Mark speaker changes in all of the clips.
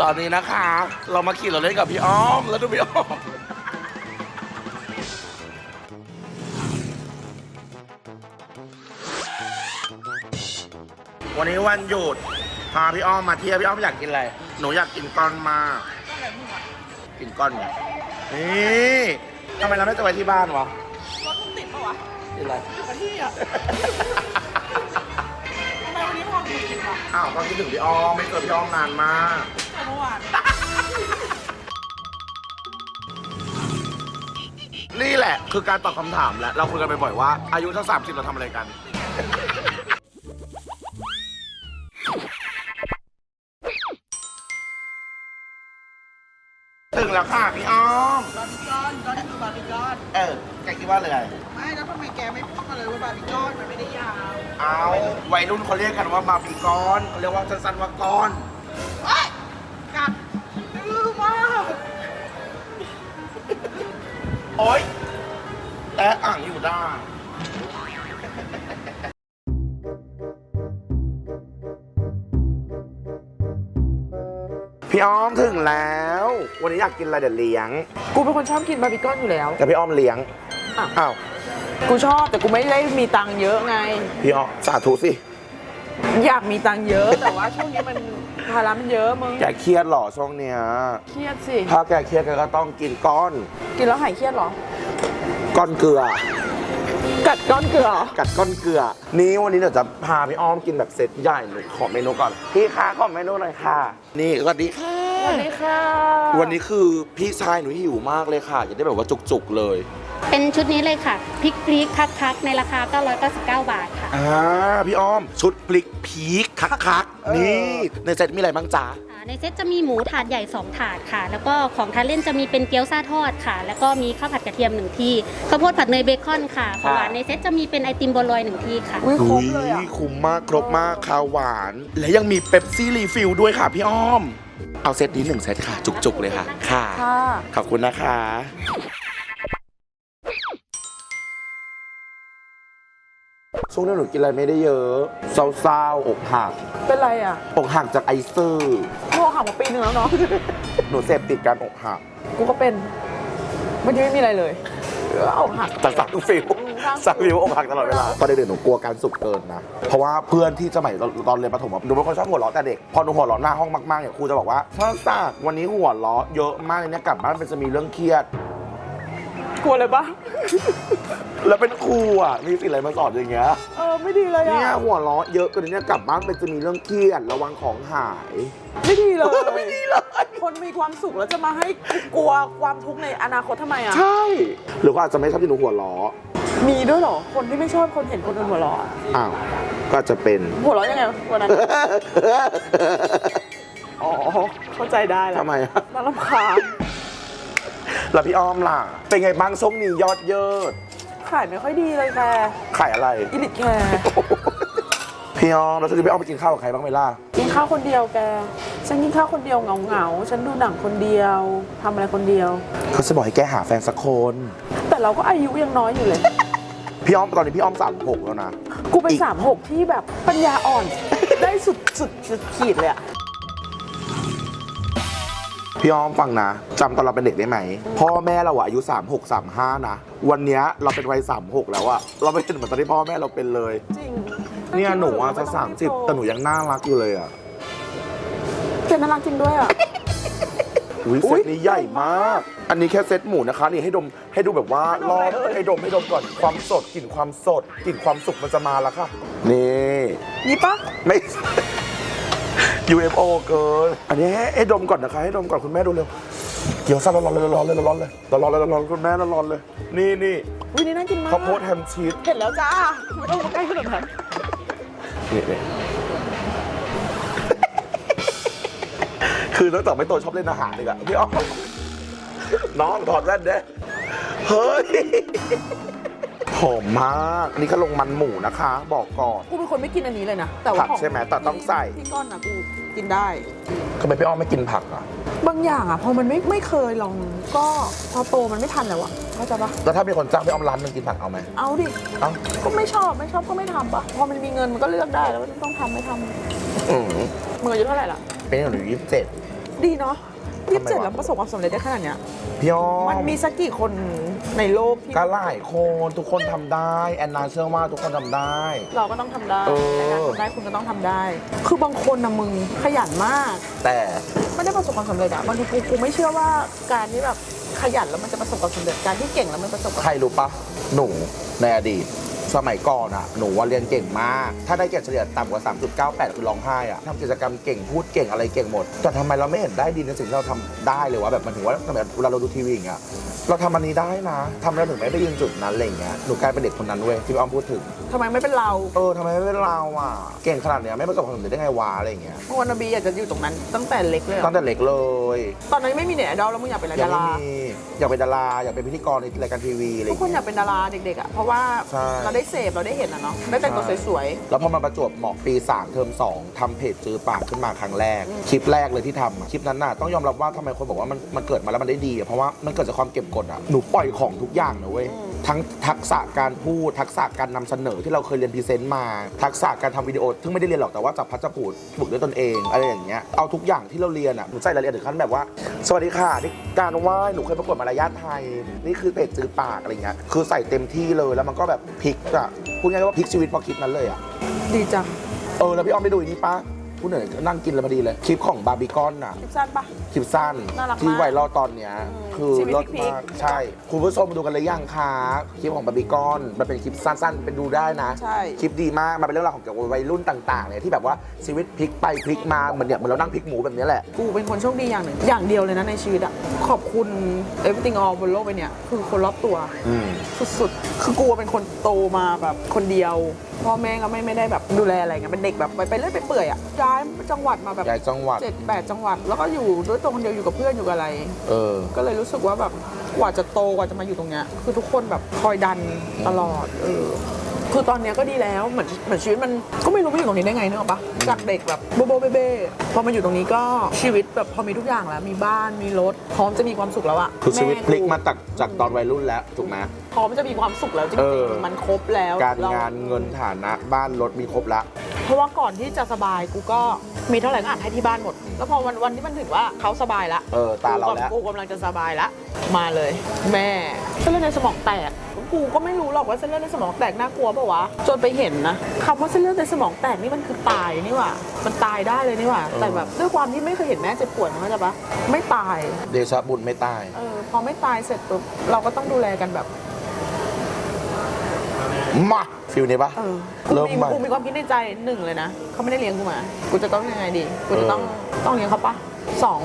Speaker 1: ตอนนี้นะคะ เรามาขี่รถเล่นกับพี่อ้อม แล้วดูพี่อ้อม วันนี้วันหยุด พาพี่อ้อมมาเที่ยวพี่อ้อมอยากกินอะไร หนูอยากกินก้อนมากกินก้อนไงนี่ทำไมเราไม่จะไปที่บ้านวะ
Speaker 2: รถมึงติดปะวะ
Speaker 1: กินอะไร
Speaker 2: อยู่กับที่อะทำไมวันนี้พอมึงติดวะ
Speaker 1: อ้าวก็คิดถึงพี่อ้อมไม่เจอพี่อ้อมนานมาก่
Speaker 2: อน
Speaker 1: นี่แหละ คือการตอบคำถามแล้วเราคุยกันบ่อยๆว่า อายุเท่าสามสิบเราทำอะไรกัน ถึงแล้วค่ะพี่อ้อม
Speaker 2: บาร์บีคอนก็นี่คือบาร์บีคอน
Speaker 1: เออ แกคิดว่าอะไร
Speaker 2: ไม่แล้วทำไมแกไม่พูดมาเลยว่าบาร์บีคอนมันไม่ได้ยาว
Speaker 1: เอาวัยรุ่นเขาเรียกกันว่าบาร์บีคอนเขาเรียกว่าสั้นๆว่าก้อน โอ๊ย แต่อ่างอยู่ได้ พี่อ้อมถึงแล้ว วันนี้อยากกินอะไรเดี๋ยวเลี้ยง
Speaker 3: กูเป็นคนชอบกินบาร์บีคอนอยู่แล้ว
Speaker 1: แต่พี่อ้อมเลี้ยง
Speaker 3: อ้าว
Speaker 1: อ้าว
Speaker 3: กูชอบแต่กูไม่ได้มีตังค์เยอะไง
Speaker 1: พี่อ้อมสาธุสิ
Speaker 3: อยากมีตังค์เยอะแต่ว่าช่วงนี้มัน ภาระมันเยอะมึง
Speaker 1: แกเครียดเหรอช่วงเนี้ย
Speaker 3: เครียดสิ
Speaker 1: ถ้าแกเครียดแกก็ต้องกินก้อน
Speaker 3: กินแล้วหายเครียดเหรอ
Speaker 1: ก้อนเกลือ
Speaker 3: กัดก้อนเกลือเหรอ
Speaker 1: กัดก้อนเกลือ นี้วันนี้เดี๋ยวจะพาพี่อ้อมกินแบบเซตใหญ่หนูขอเมนูก่อน พี่คะขอเมนูหน่อยค่ะ นี่สวัสดีค่ะ
Speaker 3: สวัสดีค่ะ
Speaker 1: วันนี้คือพี่ชายหนูหิวมากเลยค่ะจะได้แบบว่าจุกๆเลย
Speaker 4: เป็นชุดนี้เลยค่ะพริกพริกคักคักๆในราคา 999 บาทค่ะ
Speaker 1: อ่าพี่อ้อม ชุดพลิกพีคคักๆนี่ในเซตมีอะไรบ้างจ๊ะ
Speaker 4: อ่าในเซตจะมีหมูถาดใหญ่ 2 ถาดค่ะ แล้วก็ของทานเล่นจะมีเป็นเกี๊ยวซ่าทอดค่ะ แล้วก็มีข้าวผัดกระเทียมหนึ่งที่ข้าวโพดผัดเนยเบคอนค่ะของหวานในเซตจะมีเป็นไอติมบัวลอยหนึ่งที่ค่ะ
Speaker 3: อุ้ยครบเลยอะ
Speaker 1: อุ๊คุ้มมากครบมากข้าวหวาน และยังมีเป๊ปซี่รีฟิลด้วยค่ะพี่อ้อม เอาเซตนี้หนึ่งเซตค่ะ จุกๆเลยค่ะ ค่ะ
Speaker 3: ค่ะ
Speaker 1: ขอบคุณนะคะ ช่วงนี้หนูกินอะไรไม่ได้เยอะเศร้าๆอกหัก
Speaker 3: เป็นไรอะ
Speaker 1: อกหักจากไอซื่อ
Speaker 3: โทรหามาปีนึงแล้วเนาะ
Speaker 1: หนูเสพติดการอกหัก
Speaker 3: กูก็เป็นเมื่อกี้ไม่มีอะไรเลยเอาหัก
Speaker 1: แต่สั่งฟิล
Speaker 3: สร้าง
Speaker 1: สั่งฟิลอกหักตลอดเวลาตอนเด็กๆหนูกลัวการสุกเกินนะ เพราะว่าเพื่อนที่สมัยตอนเรียนประถมอะหนูเป็นคนชอบหัวเราะแต่เด็ก พอหนูหัวเราะหน้าห้องมากๆเนี่ยครูจะบอกว่าถ้าซากวันนี้หัวเราะเยอะมากเลยเนี่ยกลับบ้านเป็นจะมีเรื่องเครียด
Speaker 3: กลัวเลยปะ
Speaker 1: แล้วเป็นครูอะ มีสิ่งอะไรมาสอนอย่างเงี้ย
Speaker 3: เออไม่ดีเลย
Speaker 1: เนี่ย
Speaker 3: อะ
Speaker 1: หัวเราะเยอะเกินเนี่ยกลับบ้านเป็นจะมีเรื่องเครียดระวังของหาย
Speaker 3: ไม่ดีเลย
Speaker 1: ไม่ดีเลย
Speaker 3: คนมีความสุขแล้วจะมาให้กลัวความทุกข์ในอนาคตทำไมอะ
Speaker 1: ใช่ หรือว่าอาจจะไม่ชอบที่หนูหัวเราะ
Speaker 3: มีด้วยเหรอ คนที่ไม่ชอบคนเห็นคนอื่นหัวเราะอะ
Speaker 1: อ้าว ก็จะเป็น
Speaker 3: หัวเราะยังไงวันนั้น อ๋อ เข้าใจได้แล้ว
Speaker 1: ทำไมอะ
Speaker 3: น่ารำคาญ
Speaker 1: แล้วพี่อ้อมล่ะ เป็นไงบ้างช่วงนี้ยอดเยิด
Speaker 3: ขายไม่ค่อยดีเลยแก
Speaker 1: ขายอะไร
Speaker 3: อิลิทแคร์
Speaker 1: พี่อ้อมแล้วจะพี่อ้อมไปกินข้าวกับใครบ้างไหมล่ะ
Speaker 3: กินข้าวคนเดียวแก ฉันกินข้าวคนเดียวเหงาเหงาๆฉันดูหนังคนเดียวทำอะไรคนเดียว
Speaker 1: เขาจะบอกให้แกหาแฟนสักคน
Speaker 3: แต่เราก็อายุยังน้อยอยู่เลย
Speaker 1: พี่อ้อมตอนนี้พี่อ้อมสามหกแล้วนะ
Speaker 3: กูเป็น
Speaker 1: อีก
Speaker 3: สามหกที่แบบปัญญาอ่อน ได้สุดสุดสุดขีดเลยอะ
Speaker 1: พี่อ้อมฟังนะจำตอนเราเป็นเด็กได้ไหม พ่อแม่เราอะอายุ 36 35 นะ วันเนี้ยเราเป็นวัย 36 แล้วอะเราไม่เป็นเหมือนตอนที่พ่อแม่เราเป็นเลย
Speaker 3: จริง
Speaker 1: เนี่ยหนูอะจะ30แต่หนูยังน่ารักอยู่เลยอะ
Speaker 3: เจนน่ารักจริงด้วยอะ
Speaker 1: อุ้ย
Speaker 3: อุ๊
Speaker 1: เซ
Speaker 3: ย
Speaker 1: ตนี้ใหญ่มาก อันนี้แค่เซตหมูนะคะ นี่ให้ดมให้ดูแบบว่ารอบให้ดมให้ดมก่อนความสดกลิ่นความสดกลิ่นความสุขมันจะมาแล้วค่ะนี่
Speaker 3: นี่ปะ
Speaker 1: ไม่ UFO เกิน อันนี้ให้ให้ดมก่อนนะคะ ให้ดมก่อนคุณแม่ดูเร็ว เกี๊ยวซ่าร้อนๆเลยร้อนๆเลยร้อนๆเลยร้อนๆเลยร้อนๆคุณแม่ร้อนๆเลย นี่นี่
Speaker 3: วินี่น่ากินมาก
Speaker 1: ข้าวโพดแฮมชีส
Speaker 3: เห็นแล้วจ้าไม่ต้องมาใกล้ขนาดนั้น
Speaker 1: นี่นี่คือตั้งแต่ไม่โตชอบเล่นอาหารเลยอะพี่อ้อมน้องถอดแว่นเด้เฮ้ย หอมมาก นี่ก็ลงมันหมูนะคะ บอกก่อน
Speaker 3: กูเป็นคนไม่กินอันนี้เลยนะ แต่
Speaker 1: ผั
Speaker 3: ว่ากของ
Speaker 1: ใช่ไหมแต่ต้องใส่
Speaker 3: ที่ก้อนนะกูกินได้
Speaker 1: ทำไมพี่อ้อมไม่กินผักอะ
Speaker 3: บางอย่างอะพอมันไม่ไม่เคยลองก็พอโตมันไม่ทันแล้วอะเข้าใจปะ
Speaker 1: แล้วถ้ามีคนจ้างพี่อ้อมร้านหนึงกินผักเอาไหม
Speaker 3: เอาดิ
Speaker 1: เอ้า
Speaker 3: ก็ไม่ชอบไม่ชอบก็ไม่ทำปะพอมันมีเงินมันก็เลือกได้แล้วว่าต้องทำไม่ทำ
Speaker 1: อืม
Speaker 3: มึงอายุเท่าไหร่ล่ะ
Speaker 1: เป็นหนูยี่สิบเจ็ด
Speaker 3: ดีเนาะ ยี่สิบเจ็ด
Speaker 1: ทำไมวะ
Speaker 3: แล้วประสบความสำเร็จได้ขนาดเนี้ย
Speaker 1: พี่อ้อ
Speaker 3: มันมีสักกี่คนในโลกที่
Speaker 1: ก็หลายคนทุกคนทำได้แอนนาเชื่อว่าทุกคนทำได้
Speaker 3: เราก็ต้องทำได้
Speaker 1: เออ
Speaker 3: ในการทำได้คุณก็ต้องทำได้ คือบางคนนะมึงขยันมาก
Speaker 1: แต่
Speaker 3: ไม่ได้ประสบความสำเร็จอะบางทีกูกูไม่เชื่อว่าการที่แบบขยันแล้วมันจะประสบความสำเร็จการที่เก่งแล้วมันประสบความ
Speaker 1: ใครรู้ปะหนูในอดีต สมัยก่อนอะหนูว่าเรียนเก่งมาก ถ้าได้เกรดเฉลี่ยต่ำกว่า 3.98 คือร้องไห้อะทำกิจกรรมเก่งพูดเก่งอะไรเก่งหมด แต่ทำไมเราไม่เห็นได้ดีในสิ่งที่เราทำได้เลยวะแบบมันถึงว่าสมัยเวลาเราดูทีวีอย่างเงี้ย เราทำอันนี้ได้นะทำแล้วถึงไม่ไปยืนจุดนั้นอะไรอย่างเงี้ยหนูกลายเป็นเด็กคนนั้นเว้ยที่พี่อ้อมพูดถึง
Speaker 3: ทำไมไม่เป็นเรา
Speaker 1: เออทำไมไม่เป็นเราอะ เก่งขนาดเนี้ยไม่ประสบความสำเร็จได้ไงวะอะไรอย่างเงี้ย
Speaker 3: เมื่อวันนบีอยากจะอยู่ตรงนั้น ตั้งแต่เล็กเลยเหร
Speaker 1: ตั้
Speaker 3: อง
Speaker 1: แต่เล็กเลย
Speaker 3: ตอนนั้นไม่มีเน็ตไอดอลแล้วมึงอยากเป็นอะไร
Speaker 1: ยั
Speaker 3: ดาง
Speaker 1: ไม่
Speaker 3: รา
Speaker 1: มีอยากเป็นดาราอยากเป็นพิธีกรในรายการทีวีอะไรอ
Speaker 3: ทุก
Speaker 1: ย่าง
Speaker 3: คนอ
Speaker 1: เงี้ย
Speaker 3: ยากเป็นดาราเด็กๆอะเพราะว่า
Speaker 1: ใช่
Speaker 3: เราได้เสพเราได้เห็นอะเนาะ ได้แต่งตัวสวย
Speaker 1: แล้วพอมาประจวบเหมาะปี 3 เทอม 2ทำเพจจือปากขึ้นมาครั้งแรก
Speaker 3: อืม
Speaker 1: คลิปแรกเลยที่ทำอะคลิปนั้นน่ะต้องยอมรับว่าทำไมคนบอกว่ามันมันเกิดมาแล้วมันได้ดีอะเพราะว่ามันเกิดจากความเก็บกดอะหนูปล่อยของทุกอย่างนะเว้ย
Speaker 3: อืม
Speaker 1: ทั้งทักษะการพูด ทักษะการนำเสนอที่เราเคยเรียนพรีเซนต์มา ทักษะการทำวิดีโอ ซึ่งไม่ได้เรียนหรอกแต่ว่าจับพัดจับผูดฝึกด้วยตนเองอะไรอย่างเงี้ย เอาทุกอย่างที่เราเรียนอะหนูใส่รายละเอียดถึงขั้นแบบว่า สวัสดีค่ะนี่การไหว้หนูเคยประกวดมารยาทไทย นี่คือเพจจือปากอะไรเงี้ย คือใส่เต็มที่เลยแล้วมันก็แบบพลิกอะพูดง่ายๆว่าพลิกชีวิตเพอคลิปนั้นเลยอะ
Speaker 3: ๆดีจัง
Speaker 1: เออแล้วพี่อ้อมได้ดูอีกนี่ปะผู้เหนื่อยนั่งกินเลยพอดีเลย คลิปของบาร์บีคอนน่ะ
Speaker 3: คลิปสั้นปะ
Speaker 1: คลิปสั้น
Speaker 3: น่ารักมาก
Speaker 1: ที่ไวรัลตอนเนี้ย
Speaker 3: อืม
Speaker 1: คือ
Speaker 3: ชีวิต
Speaker 1: รถ
Speaker 3: พลิก
Speaker 1: มาก
Speaker 3: ๆ
Speaker 1: ใช่ คุณผู้ชมดูกันเลยยังคะคลิปของบาร์บีคอนมันเป็นคลิปสั้นๆ เป็นดูได้นะ
Speaker 3: ใช่
Speaker 1: คลิปดีมาก มันเป็นเรื่องราวของเกี่ยวกับวัยรุ่นต่างๆเนี่ยที่แบบว่าชีวิตพลิกไปพลิกมาเหมือนเนี่ยเหมือนเรานั่งพลิกหมูแบบนี้แหละ
Speaker 3: กูเป็นคนโชคดีอย่างหนึ่ง อย่างเดียวเลยนะในชีวิตอะขอบคุณ everything all บนโลกใบเนี้ยคือคนรอบตัว
Speaker 1: อืม
Speaker 3: สุดๆ คือกูเป็นคนโตมาแบบคนเดียว พ่อแม่ก็ไม่ไม่ได้แบบดูแลอะไรเงี้ยเป็นเด็กแบบไปไปเรื่อยไปเปื่อยอะย้ายจังหวัดมาแบบ
Speaker 1: ย้ายจังหวัด
Speaker 3: เจ็ดแปดจังหวัด แล้วก็อยู่ด้วยตัวคนเดียวอยู่กับเพื่อนอยู่กับอะไร
Speaker 1: เออ
Speaker 3: ก็เลยรู้สึกว่าแบบกว่าจะโตกว่าจะมาอยู่ตรงเนี้ยคือทุกคนแบบคอยดันตลอดเออคือตอนเนี้ยก็ดีแล้วเหมือนเหมือนชีวิตมันก็ไม่รู้ไปอยู่ตรงนี้ได้ไงเนกอะปะจากเด็กแบบโบโบเบ้เบ้พอมาอยู่ตรงนี้ก็ชีวิตแบบพอมีทุกอย่างแล้ว มีบ้านมีรถ พร้อมจะมีความสุขแล้วอะ
Speaker 1: คือชีวิต
Speaker 3: แพ
Speaker 1: ลิกมาจากจากตอนวัยรุ่นแล้วถูกไหม
Speaker 3: พร้อมจะมีความสุขแล้วจริ
Speaker 1: เองอ
Speaker 3: ๆมันครบแล้ว
Speaker 1: การ
Speaker 3: เงา
Speaker 1: นเงินฐานะบ้านรถมีครบละ
Speaker 3: เพราะว่าก่อนที่จะสบายกูก็มีเท่าไหร่ก็อ่านให้ที่บ้านหมด แล้วพอวันวันที่มันถึงว่าเขาสบายละ
Speaker 1: เออตาเราแล้ว
Speaker 3: กูกำลังจะสบายละ มาเลย แม่เส้นเลือดในสมองแตกกูก็ไม่รู้หรอกว่าเส้นเลือดในสมองแตกน่ากลัวเปล่าวะจนไปเห็นนะคำว่าเส้นเลือดในสมองแตกนี่มันคือตายนี่หว่ามันตายได้เลยนี่หว่าแต่แบบด้วยความที่ไม่เคยเห็นแม่เจ็บปวดนะเข้าใจปะไม่ตาย
Speaker 1: เดชะบุญไม่ตาย
Speaker 3: เออพอไม่ตายเสร็จปุ๊บเราก็ต้องดูแลกันแบบ
Speaker 1: มา ฟิลนี้ปะ
Speaker 3: เออ
Speaker 1: เริ่ม
Speaker 3: กูมี
Speaker 1: ใหม่
Speaker 3: กูมีความคิดในใจหนึ่งเลยนะเขาไม่ได้เลี้ยงกูมา กูจะต้องยังไงดี กูจะต้อง
Speaker 1: เออ
Speaker 3: ต้องเลี้ยงเขาปะสอง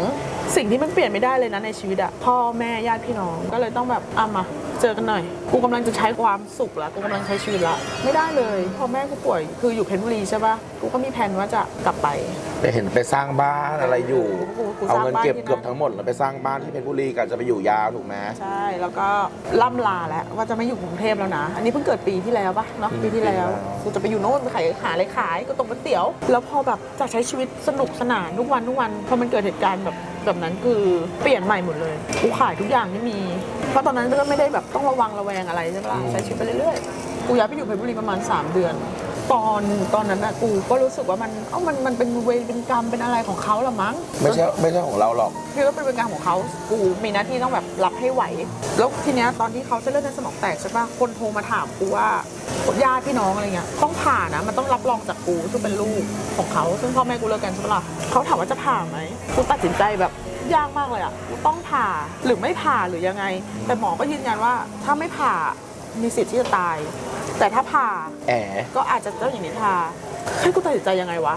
Speaker 3: สิ่งที่มันเปลี่ยนไม่ได้เลยนะในชีวิตอะพ่อแม่ญาติพี่น้องก็เลยต้องแบบอะมาเจอกันหน่อย กูกำลังจะใช้ความสุขละกูกำลังใช้ชีวิตละไม่ได้เลยพ่อแม่กูป่วยคืออยู่เพชรบุรีใช่ปะกูก็มีแผนว่าจะกลับไป
Speaker 1: ไปเห็นไปสร้างบ้านอะไรอยู่
Speaker 3: กูกู
Speaker 1: เอา
Speaker 3: สร้าง
Speaker 1: เงิน
Speaker 3: บ้าน
Speaker 1: เก็บ
Speaker 3: ที่นั่น
Speaker 1: เกือบทั้งหมดแล้วไปสร้างบ้านที่เพชรบุรีกันจะไปอยู่ยาวถูกไหม
Speaker 3: ใช่ แล้วก็ล่ำลาแล้วว่าจะไม่อยู่กรุงเทพแล้วนะ อันนี้เพิ่งเกิดปีที่แล้วปะเนาะ
Speaker 1: อืม
Speaker 3: ปีที่แล้ว
Speaker 1: ปีที่แล้ว
Speaker 3: กูจะไปอยู่โน่นไปขายหาอะไรขายก็ตรงก๋วยเตี๋ยว แล้วพอแบบจะใช้ชีวิตสนุกสนานทุกวันทุกวันพอมันเกิดเหตุการณ์แบบแบบนั้นคือเปลี่ยนใหม่หมดเลยกูขายทุกอย่างที่มี เพราะตอนนั้นก็ไม่ได้แบบต้องระวังระแวงอะไรใช่ปะล่ะใช้ชีวิตไปเรื่อยๆกูย้ายไปอยู่เพชรบุรีประมาณ 3 เดือน ตอนตอนนั้นอะกูก็รู้สึกว่ามันเอ้ามันมันเป็นเวรเป็นกรรมเป็นอะไรของเขาละมั้ง
Speaker 1: ไม่ใช่ไม่ใช่ของเราหรอก
Speaker 3: คือว่าเป็นเวรกรรมของเขากูมีหน้าที่ต้องแบบรับให้ไหว แล้วทีเนี้ยตอนที่เขาเส้นเลือดในสมองแตกใช่ปะคนโทรมาถามกูว่าญาติพี่น้องอะไรเงี้ยต้องผ่านะมันต้องรับรองจากกูซึ่งเป็นลูกของเขาซึ่งพ่อแม่กูเลิกกันใช่ปะล่ะเขาถามว่าจะผ่าไหมกูตัดสินใจแบบยากมากเลยอะกูต้องผ่าหรือไม่ผ่าหรือยังไง แต่หมอก็ยืนยันว่าถ้าไม่ผ่ามีสิทธิ์ที่จะตาย แต่ถ้าผ่า
Speaker 1: แอ
Speaker 3: ก็อาจจะเจ้าหญิงนิทราให้กูตัดสินใจยังไงวะ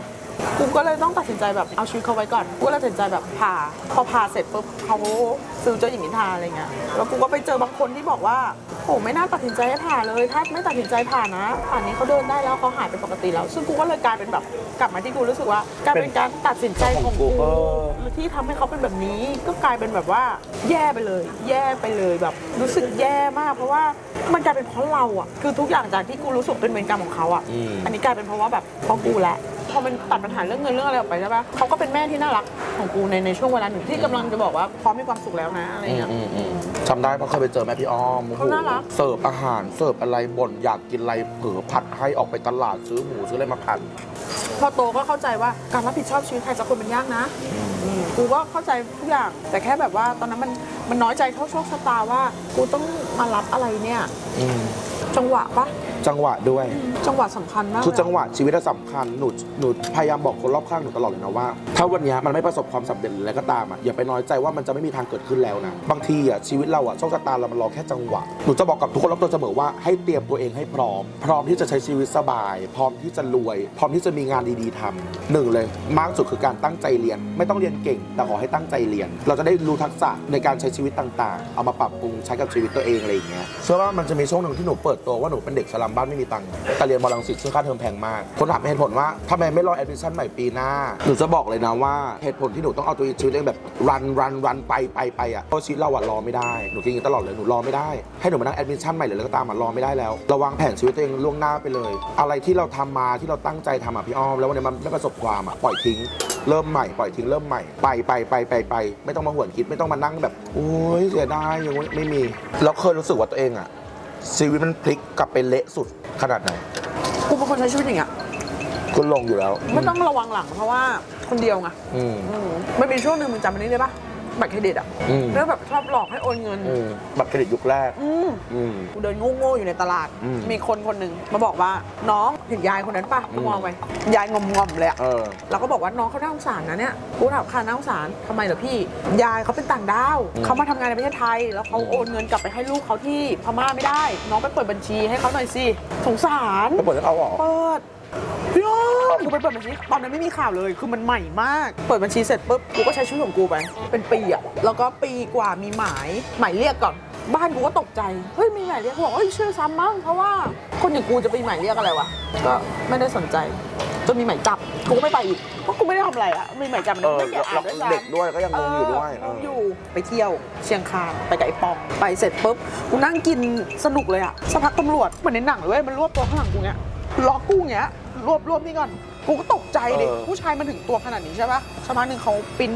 Speaker 3: กูก็เลยต้องตัดสินใจแบบเอาชีวิตเขาไว้ก่อนกูก็เลยตัดสินใจแบบผ่าพอผ่าเสร็จปุ๊บเขาซื้อเจ้าหญิงนิทราอะไรเงี้ยแล้วกูก็ไปเจอบางคนที่บอกว่าโอ้ไม่น่าตัดสินใจให้ผ่าเลยถ้าไม่ตัดสินใจผ่านะป่านนี้เขาเดินได้แล้วเขาหายเป็นปกติแล้ว ซึ่งกูก็เลยกลายเป็นแบบกลับมาที่กูรู้สึกว่าการเป็นการตัดสินใจของกู
Speaker 1: เออ
Speaker 3: ที่ทำให้เขาเป็นแบบนี้ก็กลายเป็นแบบว่าแย่ไปเลย แย่ไปเลยแบบรู้สึกแย่มาก เพราะว่ามันกลายเป็นเพราะเราอะคือทุกอย่างจากที่กูรู้สึกเป็นเวรกรรมของเขาอะ
Speaker 1: อืม
Speaker 3: อันนี้กลายเป็นเพราะว่าแบบเพราะกูแหละ พอมันตัดปัญหาเรื่องเงินเรื่องอะไรออกไปใช่ปะเขาก็เป็นแม่ที่น่ารักของกูในในช่วงเวลาหนึ่งที่กำลังจะบอกว่าพร้อมมีความสุขแล้วนะอะไร
Speaker 1: อืม
Speaker 3: เงี้ย
Speaker 1: อืมอืมจำได้เพราะเคยไปเจอแม่พี่อ้อมโอ้โห
Speaker 3: เขาน่ารัก
Speaker 1: เสิร์ฟอาหารเสิร์ฟอะไรบ่นอยากกินอะไรเผลอผัดให้ออกไปตลาดซื้อหมูซื้ออะไรมาผัด
Speaker 3: พอโตก็เข้าใจว่าการรับผิดชอบชีวิตใครสักคนมันยากนะอืมกูก็เข้าใจทุกอย่าง แต่แค่แบบว่าตอนนั้นมันมันน้อยใจเท่าโชคชะตาว่า กูต้องมารับอะไรเนี่ย
Speaker 1: อืม
Speaker 3: จังหวะปะ
Speaker 1: จังหวะด้วย
Speaker 3: จังหวะสำคัญมาก
Speaker 1: คือ
Speaker 3: เลย
Speaker 1: จังหวะชีวิตอะสำคัญหนูหนูพยายามบอกคนรอบข้างหนูตลอดเลยนะว่า ถ้าวันเนี้ยมันไม่ประสบความสำเร็จหรืออะไรก็ตามอะอย่าไปน้อยใจว่ามันจะไม่มีทางเกิดขึ้นแล้วนะบางทีอะชีวิตเราอะโชคชะตาเรามันรอแค่จังหวะหนูจะบอกกับทุกคนรอบตัวเสมอว่าให้เตรียมตัวเองให้พร้อม พร้อมที่จะใช้ชีวิตสบาย พร้อมที่จะรวย พร้อมที่จะมีงานดีๆทำหนึ่งเลยมากสุดคือการตั้งใจเรียน ไม่ต้องเรียนเก่ง แต่ขอให้ตั้งใจเรียน เราจะได้รู้ทักษะในการใช้ชีวิตต่าง ๆ เอามาปรับปรุงใช้กับชีวิตตัวเองอะไรอย่างเงี้ยเชื่อว่ามันจะมีช่วงหนึ่งที่หนูเปิดตัวว่าหนูเป็นเด็กสลัมบ้านไม่มีตังค์แต่เรียนมอลังสิตซึ่งค่าเทอมแพงมาก คนถามเหตุผลว่าทำไมไม่รอแอดมิชชั่นใหม่ปีหน้าหนูจะบอกเลยนะว่าเหตุผลที่หนูต้องเอาตัวชีวิตเองแบบรันรันรันไปไปไปอะเพราะชีวิตเราอะรอไม่ได้หนูคิดอย่างนี้ตลอดเลยหนูรอไม่ได้ให้หนูมานั่งแอดมิชชั่นใหม่หรืออะไรก็ตามอะรอไม่ได้แล้วราวางแผนชีวิตตัวเองล่วงหน้าไปเลย อะไรที่เราทำมาที่เราตั้งใจทำอะพี่อ้อมแล้ววันนี้มันไม่ประสบความอะปล่อยทิ้งเริ่มใหม่ปล่อยทิ้งเริ่มใหม่ไปไปไปไปไปไม่ต้องมาหวนคิดไม่ต้องมานั่งแบบโอ้ยเสียดายอย่างงี้ไม่มี แล้วเคยรู้สึกว่าตัวเองอะ ชีวิตมันพลิกกลับไปเละสุดขนาดไหน
Speaker 3: กูเป็นคนใช้ชีวิตอย่างเงี้ย
Speaker 1: ก็ลงอยู่แล้ว
Speaker 3: ไม่ต้องระวังหลังเพราะว่าคนเดียวไง
Speaker 1: อืม
Speaker 3: อืมมันมีช่วงหนึ่งมึงจำอันนี้ได้ปะ บัตรเครดิตอะ
Speaker 1: อืม
Speaker 3: แล้วแบบชอบหลอกให้โอนเงิน
Speaker 1: อืมบัตรเครดิตยุคแรก
Speaker 3: อืม
Speaker 1: อืม
Speaker 3: กูเดินโง่ๆอยู่ในตลาด
Speaker 1: อืม
Speaker 3: มีคนคนหนึ่งมาบอกว่าน้องเห็นยายคนนั้นปะ
Speaker 1: อื
Speaker 3: กู
Speaker 1: ม
Speaker 3: มองไปยายงอมๆเลยอะ
Speaker 1: เออ
Speaker 3: เราก็บอกว่าน้องเขาน่าสงสารนะเนี่ยกูถามค่ะน่าสงสารทำไมเหรอพี่ ยายเขาเป็นต่างด้าว
Speaker 1: อืม
Speaker 3: เขามาทำงานในประเทศไทย แล้วเขา
Speaker 1: อืม
Speaker 3: โอนเงินกลับไปให้ลูกเขาที่พม่าไม่ได้ น้องไปเปิดบัญชีให้เขาหน่อยสิสงสาร
Speaker 1: ไปเปิดให้เขาเหรอ
Speaker 3: เปิดพี่อ้อม กูไปเปิดบัญชีตอนนั้นไม่มีข่าวเลย คือมันใหม่มาก เปิดบัญชีเสร็จปุ๊บกูก็ใช้ชีวิตของกูไป เป็นปีอะแล้วก็ปีกว่ามีหมายหมายเรียกก่อน บ้านกูก็ตกใจ เฮ้ยมีหมายเรียกกูบอกเฮ้ยชื่อซ้ำมั้งเพราะว่าคนอย่างกูจะไปหมายเรียกอะไรวะก็ไม่ได้สนใจจนมีหมายจับกูก็ไม่ไปอีกเพราะกูไม่ได้ทำอะไรอะมีหมายจับมัน
Speaker 1: เออ
Speaker 3: ไม่แก่อ่าน
Speaker 1: แล้ว
Speaker 3: ด้วยซ้ำ
Speaker 1: เด็กด้วยก็ยังงงอยู่ด้วย
Speaker 3: เงง
Speaker 1: เออ
Speaker 3: อยู่ไปเที่ยวเชียงคานไปกับไอ้ปองไปเสร็จปุ๊บกูนั่งกินสนุกเลยอะสักพักตำรวจเหมือนในหนังเลยเว้ยมันรวบตัวข้างหลังกูเงี้ยล็อกกูเงี้ยรวบรวบนี่ก่อน กูก็ตกใจดิ
Speaker 1: เออ
Speaker 3: ผู้ชายมันถึงตัวขนาดนี้ใช่ปะสักพักหนึ่งเขาปริ้น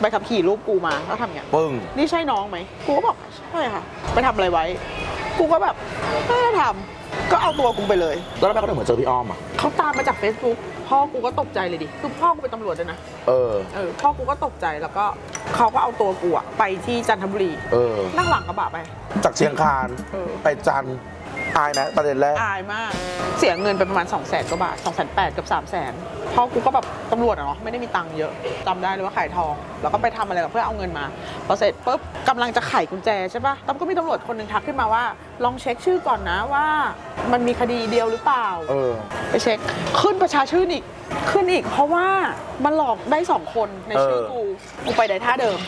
Speaker 3: ใบขับขี่รูปกูมาแล้วทำเงี้ย
Speaker 1: ปึ้ง
Speaker 3: นี่ใช่น้องไหม กูก็บอกใช่ค่ะ ไปทำอะไรไว้ กูก็แบบไม่ได้ทำก็เอาตัวกูไปเลย
Speaker 1: แล้วทำไมเขาถึงเหมือนเจอพี่อ้อมอะ
Speaker 3: เขาตามมาจาก Facebook พ่อกูก็ตกใจเลยดิ คือพ่อกูเป็นตำรวจด้วยนะ
Speaker 1: เออ
Speaker 3: เออ พ่อกูก็ตกใจแล้วก็เขาก็เอาตัวกูอะไปที่จันทบุรี
Speaker 1: เออ
Speaker 3: นั่งหลังกระบะไป
Speaker 1: จากเชียงคาน
Speaker 3: เออ
Speaker 1: ไปจันทร์ อายไหมประเด็นแรก
Speaker 3: อายมาก เสียเงินไปประมาณ 2 0 0แสนกว่าบาท2 8 0 0 0กับ 3 0 0แสนเพราะกูก็แบบตำรวจอะเนาะไม่ได้มีตังค์เยอะจำได้เลยว่าขายทอง แล้วก็ไปทำอะไรกับเพื่อเอาเงินมาพอเสร็จปุ๊บกำลังจะไขกุญแจใช่ปะแล้วก็มีตำรวจคนหนึ่งทักขึ้นมาว่า ลองเช็คชื่อก่อนนะว่า มันมีคดีเดียวหรือเปล่า
Speaker 1: เออ
Speaker 3: ไปเช็ค ขึ้นประชาชื่นอีก ขึ้นอีก เพราะว่ามันหลอกได้สองคนในชื่อ
Speaker 1: เออ
Speaker 3: กู กูไปได้ท่าเดิม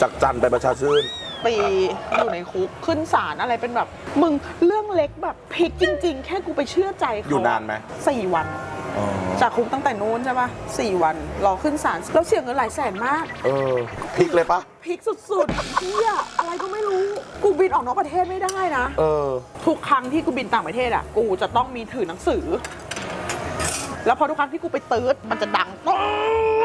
Speaker 1: จากจันทร์ไปประชาชื่น
Speaker 3: ปีอยู่ในคุกขึ้นศาลอะไรเป็นแบบ มึงเรื่องเล็กแบบพลิกจริง ๆ แค่กูไปเชื่อใจเขา
Speaker 1: อยู่นานไหม
Speaker 3: สี่วัน
Speaker 1: อ๋อ
Speaker 3: จากคุกตั้งแต่นู้นใช่ปะสี่วัน รอขึ้นศาลแล้วเสียเงินหลายแสนมาก
Speaker 1: เออพลิกเลยปะ
Speaker 3: พลิกสุดๆเฮียอะไรก็ไม่รู้ กูบินออกนอกประเทศไม่ได้นะ
Speaker 1: เออ
Speaker 3: ทุกครั้งที่กูบินต่างประเทศอะ กูจะต้องมีถือหนังสือ แล้วพอทุกครั้งที่กูไปตืดมันจะดังป๊อ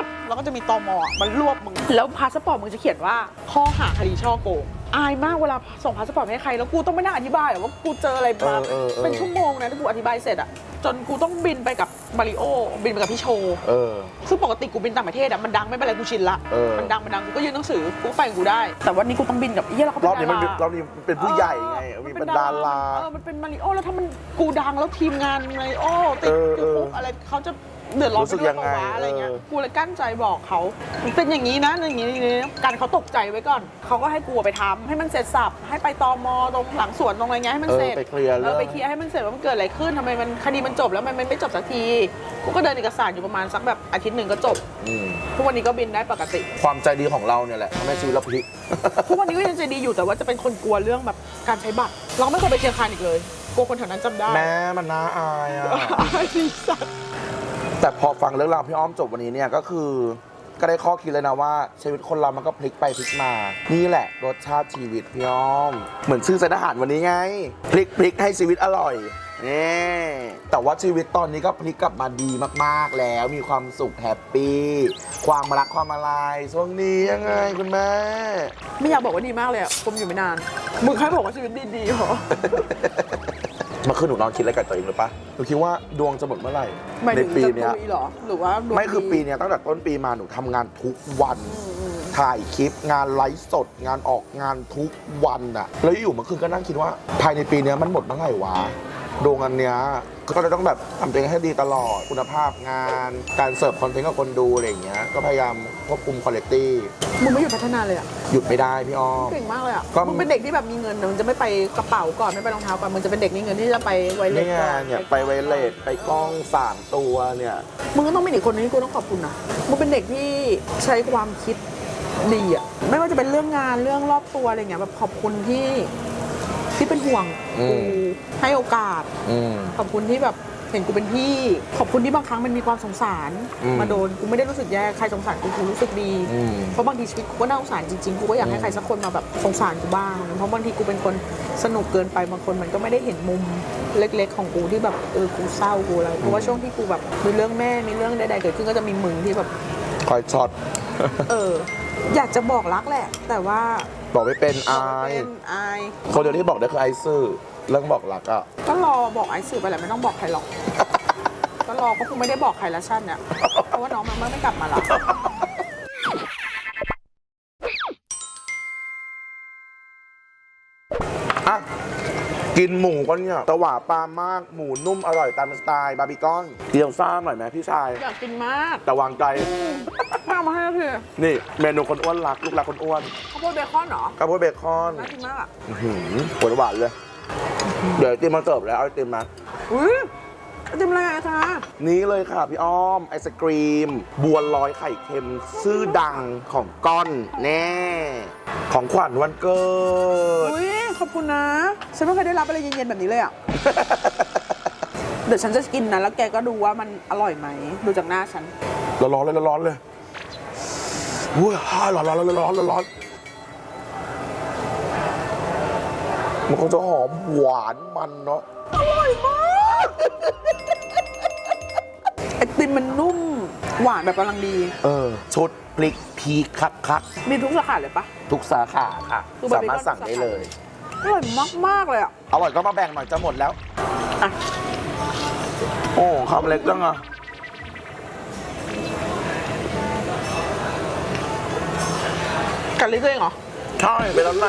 Speaker 3: ดแล้วก็จะมีตอมอะมันรวบมึง แล้วพาสปอร์ตมึงจะเขียนว่าข้อหาคดีช่อโกง อายมากเวลาส่งพาสปอร์ตให้ใคร แล้วกูต้องไม่นั่งอธิบายอะว่ากูเจออะไรมา
Speaker 1: เออเออเออ
Speaker 3: เป็นชั่วโมงนะที่กูอธิบายเสร็จอะจนกูต้องบินไปกับมาริโอบินไปกับพี่โชว์
Speaker 1: เออ
Speaker 3: ซึ่งปกติกูบินต่างประเทศอะมันดังไม่เป็นไรกูชินละ
Speaker 1: เออ
Speaker 3: มันดังมันดังกูก็ยื่นหนังสือกูก็ไปของกูได้ แต่วันนี้กูต้องบินกับเฮียแล้วเขาเป็
Speaker 1: ร
Speaker 3: น
Speaker 1: อบนี้มัน
Speaker 3: ดาราร
Speaker 1: อบนี้เป็นผู้ใหญ่ไงมีเป็นดารา
Speaker 3: เออมันเป็นมาริโอแล้วถ้ามันกูดังแล้วทีมงานมาริโอติด
Speaker 1: เออ
Speaker 3: ติดคุก
Speaker 1: เอออ
Speaker 3: อะไรเขาจะ เดือดร้อน
Speaker 1: รู้สึ
Speaker 3: ไป
Speaker 1: ก
Speaker 3: ด้วย
Speaker 1: ยังไง
Speaker 3: ปะวะอะไรเงี้ย
Speaker 1: เออ
Speaker 3: กูเลยกั้นใจบอกเขามันเป็นอย่างนี้นะอย่างนี้อย่างนี้การเขาตกใจไว้ก่อน เขาก็ให้กูไปทำให้มันเสร็จสับให้ไปตอมตรงหลังสวนตรงอะไรเงี้ยให้มัน
Speaker 1: เอ
Speaker 3: เส
Speaker 1: อ
Speaker 3: ร็จ
Speaker 1: ไปเคลียร์
Speaker 3: เอ
Speaker 1: เรื่
Speaker 3: อ
Speaker 1: อง
Speaker 3: ไปเคลียร์ให้มันเสร็จว่ามันเกิดอะไรขึ้นทำไมมันคดีมันจบแล้วมันไม่จบสักทีกูก็เดินเอกสารอยู่ประมาณสักแบบอาทิตย์หนึ่งก็จบ
Speaker 1: อืม
Speaker 3: ทุกวันนี้ก็บินได้ปกติ
Speaker 1: ความใจดีของเราเนี่ยแหละทำให้ชีวิตเราพลิก
Speaker 3: ทุกวันนี้ก็ยังใจดีอยู่แต่ว่าจะเป็นคนกลัวเรื่องแบบการใช้บัตรเราไม่เคยไปเชียงคานอีกเลยกลัวคนแถวนั้นจำได้
Speaker 1: แม้มันน่าอายอะ
Speaker 3: ไอ้สัตว์
Speaker 1: แต่พอฟังเรื่องราวพี่อ้อมจบวันนี้เนี่ยก็คือก็ได้ข้อคิดเลยนะว่าชีวิตคนเรามันก็พลิกไปพลิกมา นี่แหละรสชาติชีวิตพี่อ้อม เหมือนชื่อสายทหารวันนี้ไง พลิกพลิกให้ชีวิตอร่อยนี่แต่ว่าชีวิตตอนนี้ก็พลิกกลับมาดีมากๆแล้ว มีความสุขแฮปปี้ความรักความอะไรช่วงนี้ยังไงคุณแม่
Speaker 3: ไม่อยากบอกว่าดีมากเลยอะผมอยู่ไม่นาน มึงแค่บอกว่าชีวิตดีๆเหรอ
Speaker 1: เมื่อคืนหนูนอนคิดอะไรกับตัวเองหรือปะหนูคิดว่าดวงจะหมดเมื่อไหร่
Speaker 3: หมาย
Speaker 1: ใน
Speaker 3: ถึง
Speaker 1: ปี
Speaker 3: จะ
Speaker 1: เนี้ย
Speaker 3: ตุยเหรอ หรือว่าดวง
Speaker 1: ไม่คือ
Speaker 3: ดี
Speaker 1: ปีเนี้ยตั้งแต่ต้นปีมาหนูทำงานทุกวัน
Speaker 3: อืมอืม
Speaker 1: ถ่ายคลิป งานไลฟ์สด งานออกงานทุกวันอะแล้วอยู่เมื่อคืนก็นั่งคิดว่า ภายในปีเนี้ยมันหมดเมื่อไหร่วะโดงอันเนี้ย ก็จะต้องแบบทำตัวเองให้ดีตลอดคุณภาพงาน การเสิร์ฟคอนเทนต์กับคนดูอะไรอย่างเงี้ยก็พยายามควบคุมคุณภาพ
Speaker 3: มึงไม่หยุดพัฒนาเลยอะ
Speaker 1: หยุดไม่ได้พี่อ้อม
Speaker 3: เก่งมากเลยอะ
Speaker 1: ก็
Speaker 3: มึงเป็นเด็กที่แบบมีเงินนะมึงจะไม่ไปกระเป๋าก่อนไม่ไปรองเท้าก่อนมึงจะเป็นเด็กมีเงินที่จะไปไวเล
Speaker 1: เนี่
Speaker 3: ส
Speaker 1: ย
Speaker 3: ก่อน
Speaker 1: เนี่ยไปไวเลสไปกล้องสามตัวเนี่ย
Speaker 3: มึงก็ต้องเป็นอีกคนนึงที่กูต้องขอบคุณนะมึงเป็นเด็กที่ใช้ความคิดดีอะไม่ว่าจะเป็นเรื่องงานเรื่องรอบตัวอะไรเงี้ยแบบขอบคุณที่ ที่เป็นห่วง
Speaker 1: อื
Speaker 3: กู
Speaker 1: ม
Speaker 3: ให้โอกาส
Speaker 1: อืม
Speaker 3: ขอบคุณที่แบบเห็นกูเป็นพี่ ขอบคุณที่บางครั้งมันมีความสงสาร
Speaker 1: อืม
Speaker 3: มาโดนกูไม่ได้รู้สึกแย่ใครสงสารกูกูรู้สึกดี
Speaker 1: อืม
Speaker 3: เพราะบางทีชีวิตกูก็น่าสงสารจริงๆกูก็อยากให้
Speaker 1: อืม
Speaker 3: ใครสักคนมาแบบสงสารกูบ้าง เพราะบางทีกูเป็นคนสนุกเกินไปบางคนมันก็ไม่ได้เห็นมุมเล็ก ๆ ของกูที่แบบเออกูเศร้ากูอะไรเพราะว่าช่วงที่กูแบบมีเรื่องแม่มีเรื่องใดๆเกิดขึ้นก็จะมีมึงที่แบบ
Speaker 1: คอยช็อต
Speaker 3: เอออยากจะบอกรักแหละ แต่ว่า
Speaker 1: บอกไม่เป็นอา
Speaker 3: บอก
Speaker 1: ย
Speaker 3: ไม่เป็นอาย
Speaker 1: คนเดียวที่บอกได้คือไอซื่อเรื่องบอกรักอะ
Speaker 3: ก็รอบอกไอ้สื่อไปแหละไม่ต้องบอกใครหรอก ก็รอก็คงไม่ได้บอกใครละชั่นเนี่ยเพราะว่าน้องมันไม่กลับมาละ
Speaker 1: อะ กินหมูกันเนี่ยตะหวาปลามากหมูนุ่มอร่อยตามสไตล์บาร์บีคอนเกี๊ยวซ่าหน่อยไหมพี่ชาย
Speaker 3: อยากกินมาก
Speaker 1: แต่วางใจ
Speaker 3: มากมาให้พี่
Speaker 1: นี่เมนูคนอ้วนรักลูกรักคนอ้วน
Speaker 3: ข้าวโพดเบคอนเหรอ
Speaker 1: ข้าวโพดเบคอน
Speaker 3: น่ากินมากอะ
Speaker 1: อื้อหือหวานหวานๆเลย เดี๋ยวไอติมมาเสิร์ฟแล้วเอาไอติมมา
Speaker 3: อุ้ยไอติมอะไรอะคะ
Speaker 1: นี้เลยค่ะพี่อ้อม ไอศกรีม บัวลอยไข่เค็มชื่อดังของก้อนแน่ ของขวัญวันเกิด
Speaker 3: อุ้ยขอบคุณนะ ฉันไม่เคยได้รับอะไรเย็นๆแบบนี้เลยอะ เดี๋ยวฉันจะกินนะแล้วแกก็ดูว่ามันอร่อยไหมดูจากหน้าฉัน
Speaker 1: ร้อนๆเลยร้อนๆเลย อุ้ยร้อนร้อนร้อนร้อนร้อนร้อนมันคงจะหอมหวานมันเนาะ
Speaker 3: อร่อยมากไอติมมันนุ่ม หวานแบบกำลังดี
Speaker 1: เออชุดพลิกพีคคักคัก
Speaker 3: มีทุกสาขาเลยปะ
Speaker 1: ทุกสาขาค่ะ
Speaker 3: คือ
Speaker 1: สามารถ
Speaker 3: Barbecue
Speaker 1: สั่งได้เลย
Speaker 3: อร่อยมากๆเลยอะ
Speaker 1: อร่อยก็มาแบ่งหน่อยจะหมดแล้ว
Speaker 3: อะ
Speaker 1: โอ้คำเล็กจังอะ
Speaker 3: กัดลิ้นตัวเองเหรอ
Speaker 1: ใช่เป็นน้ำไหน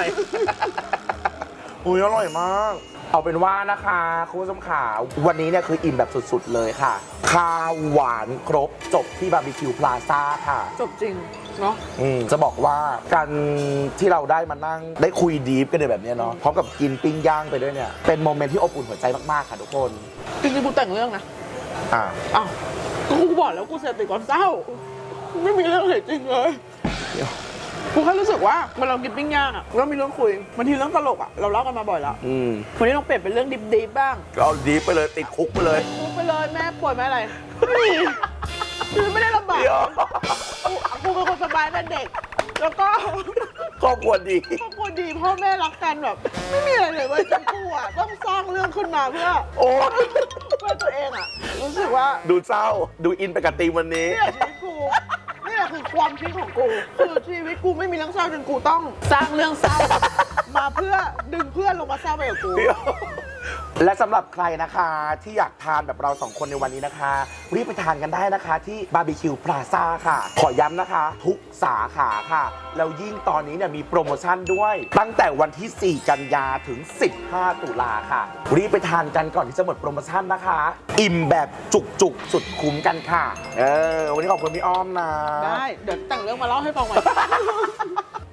Speaker 1: อุ้ยอร่อยมาก เอาเป็นว่านะคะคุณผู้ชมขาวันนี้เนี่ยคืออิ่มแบบสุดๆเลยค่ะ ข้าวหวานครบจบที่บาร์บีคิวพลาซ่าค่ะ
Speaker 3: จบจริง เนาะ
Speaker 1: อืมจะบอกว่าการที่เราได้มานั่งได้คุยดีฟกันในแบบเนี้ยเนาะพร้อมกับกินปิ้งย่างไปด้วยเนี่ย เป็นโมเมนต์ที่อบอุ่นหัวใจมากๆค่ะทุกคน
Speaker 3: จริงๆกูแต่งเรื่องนะ
Speaker 1: อ่า
Speaker 3: อ้าวก็กูบอกแล้วกูเสพติดความเศร้า ไม่มีเรื่องไหนจริงเลย
Speaker 1: เดี๋ยว
Speaker 3: กูแค่รู้สึกว่าเวลาเรากินปิ้งย่างอะเรามีเรื่องคุยบางทีเรื่องตลกอะเราเล่ากันมาบ่อยแล้ว
Speaker 1: อืม
Speaker 3: วันนี้เราเปลี่ยนเป็นเรื่องดิบๆบ้าง
Speaker 1: ก็เอาดีฟไปเลยติดคุกไปเลย
Speaker 3: กูไปเลยแม่ป่วยแม่อะไรไม่มีคือไม่ได้ลำบาก
Speaker 1: เดี๋ยว
Speaker 3: กูกูเป็นคนสบายแต่เด็ก แล้วก็
Speaker 1: ครอบครัวดี
Speaker 3: ครอบครัวดีพ่อแม่รักกันแบบ ไม่มีอะไรเลยเว้ยจนกูอะต้องสร้างเรื่องขึ้นมาเพื่อ
Speaker 1: โอ้
Speaker 3: เพื่อตัวเองอะรู้สึกว่า
Speaker 1: ดูเศร้าดูอินไปกับตีมวันนี้
Speaker 3: เนี่ยชีวิตกูนี่แหละ ความคิดของกู คือชีวิตกูไม่มีเรื่องเศร้าจนกูต้อง สร้างเรื่องเศร้า มาเพื่อดึงเพื่อนลงมาเศร้าไปกับกู
Speaker 1: และสำหรับใครนะคะที่อยากทานแบบเราสองคนในวันนี้นะคะ รีบไปทานกันได้นะคะ ที่บาร์บีคิวพลาซ่าค่ะ ขอย้ำนะคะ ทุกสาขาค่ะแล้วยิ่งตอนนี้เนี่ยมีโปรโมชั่นด้วย ตั้งแต่วันที่ 4 กันยาถึง 15 ตุลาค่ะ รีบไปทานกันก่อนที่จะหมดโปรโมชั่นนะคะ อิ่มแบบจุกๆ สุดคุ้มกันค่ะ เออ วันนี้ขอบคุณพี่อ้อมนะ
Speaker 3: ได้ เดี๋ยวแต่งเรื่องมาเล่าให้ฟังใหม่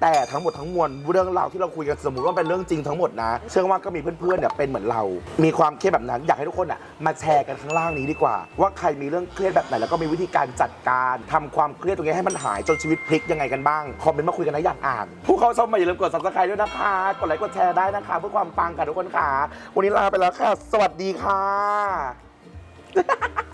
Speaker 1: แต่ทั้งหมดทั้งมวลเรื่องราวที่เราคุยกันสมมติว่าเป็นเรื่องจริงทั้งหมดนะ เชื่อว่าก็มีเพื่อนๆเนี่ยเป็นเหมือนเรา มีความเครียดแบบนั้นอยากให้ทุกคนอะมาแชร์กันข้างล่างนี้ดีกว่า ว่าใครมีเรื่องเครียดแบบไหนแล้วก็มีวิธีการจัดการทำความเครียดตรงนี้ให้มันหายจนชีวิตพลิกยังไงกันบ้างคอมเมนต์มาคุยกันนะอยากอ่านผู้เข้าชมม่อย่าลืมกด subscribe ด้วยนะคะกดไลค์กดแชร์ได้นะคะเพื่อความปังค่ะทุกคนค่ะวันนี้ลาไปแล้วค่ะ สวัสดีค่ะ